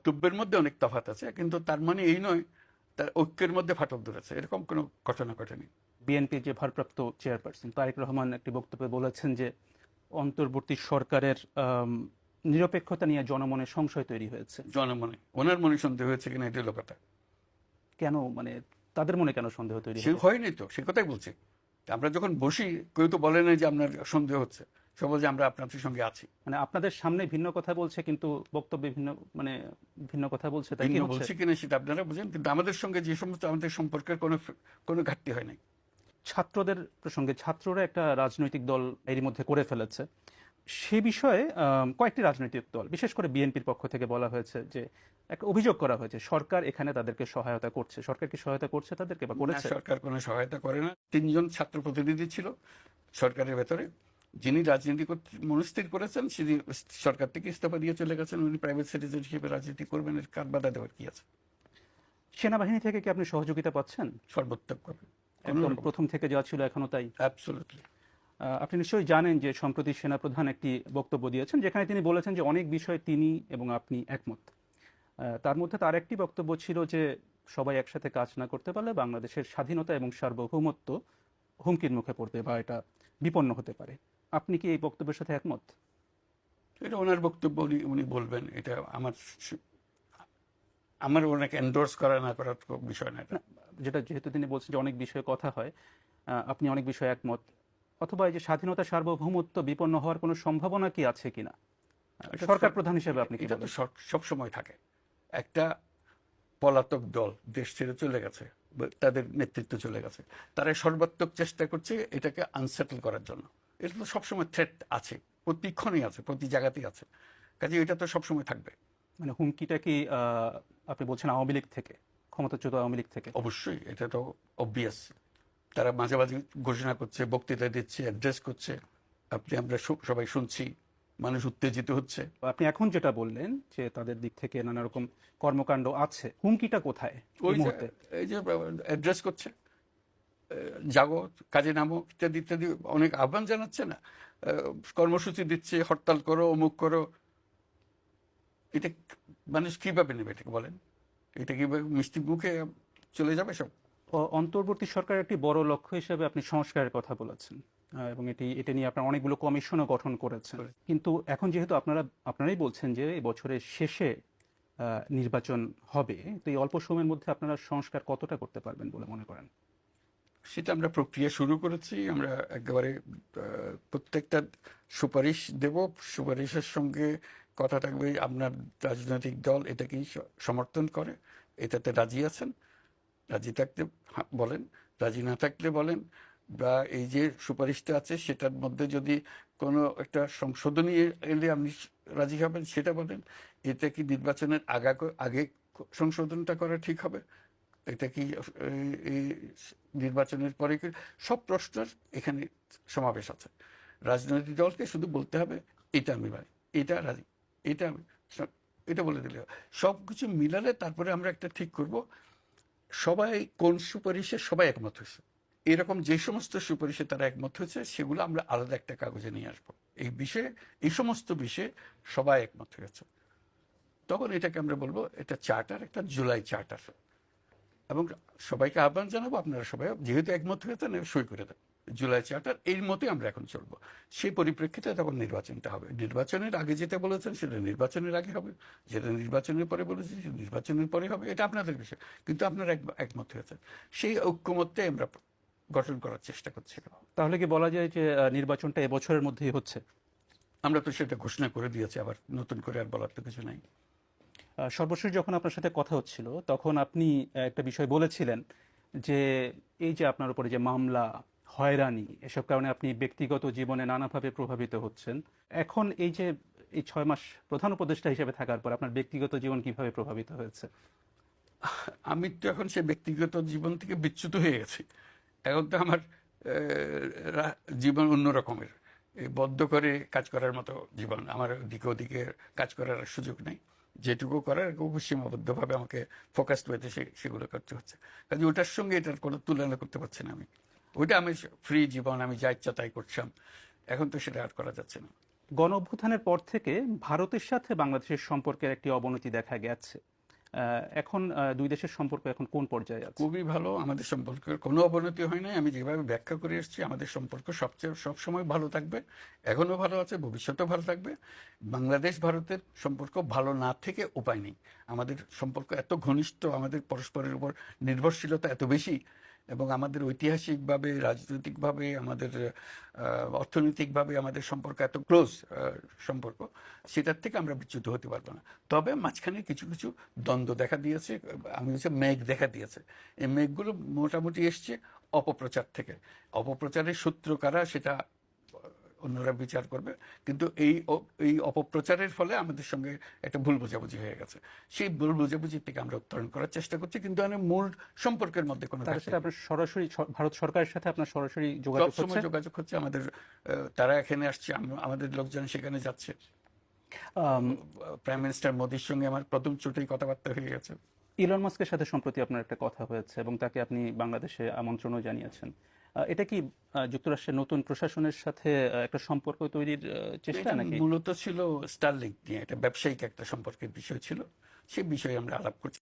বক্তব্যের মধ্যে অনেক তফাৎ আছে কিন্তু তার মানে এই নয় তার ঐক্যের মধ্যে ফাটল ধরেছে। এরকম কোনো ঘটনা ঘটেনি। বিএনপির যে ভারপ্রাপ্ত চেয়ারপারসন তারেক রহমান একটি বক্তব্যে বলেছেন যে অন্তর্বর্তী সরকারের নিরপেক্ষতা নিয়ে জনমনে সংশয় তৈরি হয়েছে। জনমনে। ওনার মনে সন্দেহ হয়েছে কিনা এটা হলো কথা। কেন? মানে তাদের মনে কেন সন্দেহ তৈরি হয়নি তো সে কথাই বলছি। আমরা যখন বসি কেউ তো বলে না যে আপনার সন্দেহ হচ্ছে। সে বলছে আমরা আপনাদের সঙ্গে আছি। মানে আপনাদের সামনে ভিন্ন কথা বলছে কিন্তু বক্তব্যে ভিন্ন মানে ভিন্ন কথা বলছে তাই ভিন্ন হচ্ছে? কিনা সেটা আপনারা বুঝেন কিন্তু আমাদের সঙ্গে যে সমস্ত আমাদের সম্পর্কের কোনো কোনো ঘাটতি হয় নাই। ছাত্রদের প্রসঙ্গে ছাত্ররা একটা রাজনৈতিক দল এরই মধ্যে করে ফেলেছে। সে বিষয়ে কয়েকটি রাজনৈতিক দল বিশেষ করে বিএনপির পক্ষ থেকে বলা হয়েছে যে একটা অভিযোগ করা হয়েছে সরকার এখানে তাদেরকে সহায়তা করছে। সরকার কি সহায়তা করছে তাদেরকে বা করেছে? সরকার কোনো সহায়তা করে না। তিনজন ছাত্র প্রতিনিধি ছিল সরকারের ভেতরে। যিনি রাজনীতি করতে মনস্থির করেছেন তিনি সরকার থেকে ইস্তফা দিয়ে চলে গেছেন উনি প্রাইভেট সিটিজেন হিসেবে রাজনীতি করবেন এর কার বাধা দেওয়ার কি আছে? সেনাবাহিনী থেকে কি আপনি সহযোগিতা পাচ্ছেন? সর্বোত্তমভাবে একদম প্রথম থেকে যা ছিল এখনও তাই? অ্যাবসোলুটলি আপনি নিশ্চয়ই জানেন যে সম্প্রতি সেনাপ্রধান একটি বক্তব্য দিয়েছেন যেখানে তিনি বলেছেন যে অনেক বিষয়ে তিনি এবং আপনি একমত। তার মধ্যে তার একটি বক্তব্য ছিল যে সবাই একসাথে কাজ না করতে পারলে বাংলাদেশের স্বাধীনতা এবং সার্বভৌমত্ব হুমকির মুখে পড়বে বা এটা বিপন্ন হতে পারে। আপনি কি এই বক্তব্যের সাথে একমত? এটা ওনার বক্তব্য উনি উনি বলবেন। এটা আমার আমার ওনাকে এন্ডোর্স করা না করার বিষয় না যেটা যেহেতু তিনি বলছেন যে অনেক বিষয়ে কথা হয় আপনি অনেক বিষয়ে একমত। অথবা এই যে স্বাধীনতা সার্বভৌমত্ব বিপন্ন হওয়ার কোনো সম্ভাবনা কি আছে কিনা? সরকার প্রধান হিসেবে আপনি কি এটা তো সব- সবসময় থাকে। একটা পলাতক দল দেশ ছেড়ে চলে গেছে তাদের নেতৃত্ব চলে গেছে। তারা সর্বাত্মক চেষ্টা করছে এটাকে আনসেটেল করার জন্য। এটা তো সবসময় থ্রেট আছে। প্রতিক্ষণই আছে প্রতি জায়গাতেই আছে। কাজে এটা তো সবসময় থাকবে। মানে হুমকিটা কি আপনি বলছেন আওয়ামী লীগ থেকে ক্ষমতাচ্যুত আওয়ামী লীগ থেকে? অবশ্যই এটা তো অবভিয়াস তারা মাঝে মাঝে ঘোষণা করছে বক্তৃতা দিচ্ছে অ্যাড্রেস করছে। আপনি আমরা সবাই শুনছি মানুষ উত্তেজিত হচ্ছে। আপনি এখন যেটা বললেন যে তাদের দিক থেকে নানা রকম কর্মকাণ্ড আছে হুমকিটা কোথায় এই ওই মুহূর্তে? এই যে অ্যাড্রেস করছে। জাগো কাজে নামো ইত্যাদি ইত্যাদি অনেক আহ্বান জানাচ্ছে না। কর্মসূচি দিচ্ছে হরতাল করো অমুক করো। এটা মানুষ কীভাবে নেবে এটাকে বলেন? এটা কীভাবে মিষ্টি মুখে চলে যাবে সব? অন্তর্বর্তী সরকারের একটি বড় লক্ষ্য হিসেবে আপনি সংস্কারের কথা বলেছেন। এবং এটি এটা নিয়ে আপনার অনেকগুলো কমিশনও গঠন করেছেন। কিন্তু এখন যেহেতু আপনারা আপনারাই বলছেন যে এই বছরের শেষে নির্বাচন হবে তো এই অল্প সময়ের মধ্যে আপনারা সংস্কার কতটা করতে পারবেন বলে মনে করেন? সেটা আমরা প্রক্রিয়া শুরু করেছি। আমরা একেবারে প্রত্যেকটা সুপারিশ দেব। সুপারিশের সঙ্গে কথা থাকবে আপনার রাজনৈতিক দল এটাকেই সমর্থন করে, এটাতে রাজি আছেন, রাজি থাকতে বলেন, রাজি না থাকলে বলেন, বা এই যে সুপারিশটা আছে সেটার মধ্যে যদি কোনো একটা সংশোধনী এলে আপনি রাজি হবেন সেটা বলেন এটা কি নির্বাচনের আগা, আগে সংশোধনটা করা ঠিক হবে? এটা কি নির্বাচনের পরে সব প্রশ্নের এখানে সমাবেশ আছে। রাজনৈতিক দলকে শুধু বলতে হবে, এটা আমি মানি এটা রাজি, এটা আমি এটা বলে দিলে। সব কিছু মিলালে তারপরে আমরা একটা ঠিক করব, সবাই কোন সুপারিশে সবাই একমত হয়েছে। এরকম যে সমস্ত সুপারিশে তারা একমত হয়েছে, সেগুলো আমরা আলাদা একটা কাগজে নিয়ে আসব। এই বিষয়ে, এই সমস্ত বিষয়ে সবাই একমত হয়েছে। তখন এটাকে আমরা বলব, এটা চার্টার, একটা জুলাই চার্টার। এবং সবাইকে আহ্বান জানাব আপনারা সবাই যেহেতু একমত হয়েছেন সই করে দেন। জুলাই চার্টার এর মতোই আমরা এখন চলবো। সেই পরিপ্রেক্ষিতে তখন নির্বাচনটা হবে। নির্বাচনের আগে যেটা বলেছেন সেটা নির্বাচনের আগে হবে। যেটা নির্বাচনের পরে বলেছেন সেটা নির্বাচনের পরে হবে। এটা আপনাদের বিষয়। কিন্তু আপনারা এক- একমত হয়েছেন সেই ঐক্যমত্যে আমরা গঠন করার চেষ্টা করছি। তাহলে কি বলা যায় যে নির্বাচনটা এবছরের মধ্যেই হচ্ছে? আমরা তো সেটা ঘোষণা করে দিয়েছি আবার নতুন করে আর বলার তো কিছু নাই। সর্বশেষ যখন আপনার সাথে কথা হচ্ছিল, তখন আপনি একটা বিষয় বলেছিলেন যে, এই যে আপনার উপরে যে মামলা, হয়রানি, এসব কারণে আপনি ব্যক্তিগত জীবনে নানাভাবে প্রভাবিত হচ্ছেন। এখন এই যে, এই ছয় মাস প্রধান উপদেষ্টা হিসেবে থাকার পর আপনার ব্যক্তিগত জীবন কীভাবে প্রভাবিত হয়েছে? আমি তো এখন সে ব্যক্তিগত জীবন থেকে বিচ্যুত হয়ে গেছি। এখন তো আমার জীবন অন্য রকমের। বদ্ধ করে কাজ করার মতো জীবন, আমার দিকে ওদিকে কাজ করার সুযোগ নেই। যেটুকু করার খুব সীমাবদ্ধভাবে আমাকে ফোকাসড সে, সেগুলো করতে হচ্ছে। কাজে ওটার সঙ্গে এটার কোনো তুলনা করতে পারছি না আমি। ওইটা আমি ফ্রি জীবন, আমি যা ইচ্ছা তাই করছিলাম এখন তো সেটা আর করা যাচ্ছে না। গণ পর থেকে ভারতের সাথে বাংলাদেশের সম্পর্কের একটি অবনতি দেখা গেছে। এখন দুই দেশের সম্পর্ক এখন কোন পর্যায়ে আছে? খুবই ভালো। আমাদের সম্পর্কের কোনো অবনতি হয় নাই। আমি যেভাবে ব্যাখ্যা করে এসেছি, আমাদের সম্পর্ক সবচেয়ে, সবসময় ভালো থাকবে, এখনও ভালো আছে, ভবিষ্যতেও ভালো থাকবে। বাংলাদেশ, ভারতের সম্পর্ক ভালো না থেকে উপায় নেই। আমাদের সম্পর্ক এত ঘনিষ্ঠ, আমাদের পরস্পরের উপর নির্ভরশীলতা এত বেশি এবং আমাদের ঐতিহাসিকভাবে, রাজনৈতিকভাবে, আমাদের অর্থনৈতিকভাবে আমাদের সম্পর্ক এত ক্লোজ সম্পর্ক, সেটার থেকে আমরা বিচ্যুত হতে পারব না। তবে মাঝখানে কিছু কিছু দ্বন্দ্ব দেখা দিয়েছে, আমি হচ্ছে মেঘ দেখা দিয়েছে। এই মেঘগুলো মোটামুটি এসছে অপপ্রচার থেকে। অপপ্রচারের সূত্র কারা, সেটা অন্যরা বিচার করবে। কিন্তু এই এই অপপ্রচারের ফলে আমাদের সঙ্গে একটা ভুল বোঝাবুঝি হয়ে গেছে। সেই ভুল বোঝাবুঝি থেকে আমরা উত্তরণ করার চেষ্টা করছি কিন্তু আমি মূল সম্পর্কের মধ্যে কোনো তার সাথে আপনার সরাসরি ভারত সরকারের সাথে আপনার সরাসরি যোগাযোগ হচ্ছে? যোগাযোগ হচ্ছে আমাদের তারা এখানে আসছে আমাদের লোকজন সেখানে যাচ্ছে। প্রাইম মিনিস্টার মোদির সঙ্গে আমার প্রথম চোটেই কথাবার্তা হয়ে গেছে। ইলন মাস্কের সাথে সম্প্রতি আপনার একটা কথা হয়েছে এবং তাকে আপনি বাংলাদেশে আমন্ত্রণও জানিয়েছেন। এটা কি যুক্তরাষ্ট্রের নতুন প্রশাসনের সাথে একটা সম্পর্ক তৈরির চেষ্টা নাকি? মূলত ছিল স্টারলিংক নিয়ে এটা ব্যবসায়িক একটা সম্পর্কের বিষয় ছিল। সে বিষয়ে আমরা আলাপ করছি।